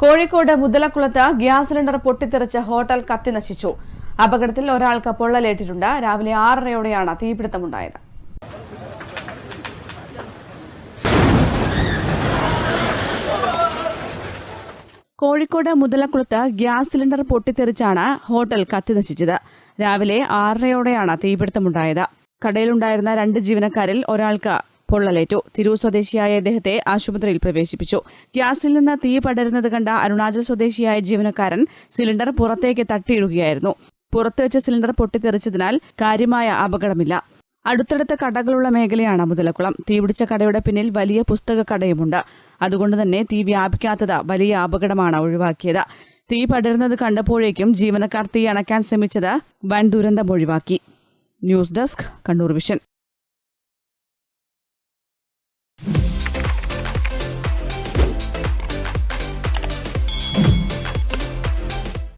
കോഴിക്കോട് മുതലക്കുളത്ത് gas cylinder പൊട്ടിത്തെറിച്ച് hotel കത്തിനശിച്ചു അപകടത്തിൽ ഒരാൾക്ക് പൊള്ളലേറ്റിട്ടുണ്ട്. രാവിലെ ആറരയോടെയാണ് തീപിടുത്തമുണ്ടായത്. കോഴിക്കോട് മുതലക്കുളത്ത് ഗ്യാസ് സിലിണ്ടർ പൊട്ടിത്തെറിച്ചാണ് ഹോട്ടൽ കത്തിനശിച്ചത് രാവിലെ ആറരയോടെയാണ് തീപിടുത്തമുണ്ടായത്. കടയിലുണ്ടായിരുന്ന രണ്ട് ജീവനക്കാരിൽ ഒരാൾക്ക് പൊള്ളലേറ്റു. തിരൂർ സ്വദേശിയായ ഇദ്ദേഹത്തെ ആശുപത്രിയിൽ പ്രവേശിപ്പിച്ചു. ഗ്യാസിൽ നിന്ന് തീ പടരുന്നത് കണ്ട അരുണാചൽ സ്വദേശിയായ ജീവനക്കാരൻ സിലിണ്ടർ പുറത്തേക്ക് തട്ടിയിടുകയായിരുന്നു. പുറത്തുവെച്ച സിലിണ്ടർ പൊട്ടിത്തെറിച്ചതിനാൽ കാര്യമായ അപകടമില്ല. അടുത്തടുത്ത കടകളുള്ള മേഖലയാണ് മുതലക്കുളം. തീപിടിച്ച കടയുടെ പിന്നിൽ വലിയ പുസ്തക കടയുമുണ്ട്. അതുകൊണ്ട് തന്നെ തീ വ്യാപിക്കാത്തത് വലിയ അപകടമാണ് ഒഴിവാക്കിയത്. തീ പടരുന്നത് കണ്ടപ്പോഴേക്കും ജീവനക്കാർ തീ അണയ്ക്കാൻ ശ്രമിച്ചത് വൻ ദുരന്തം ഒഴിവാക്കി. News desk Kannur Vision.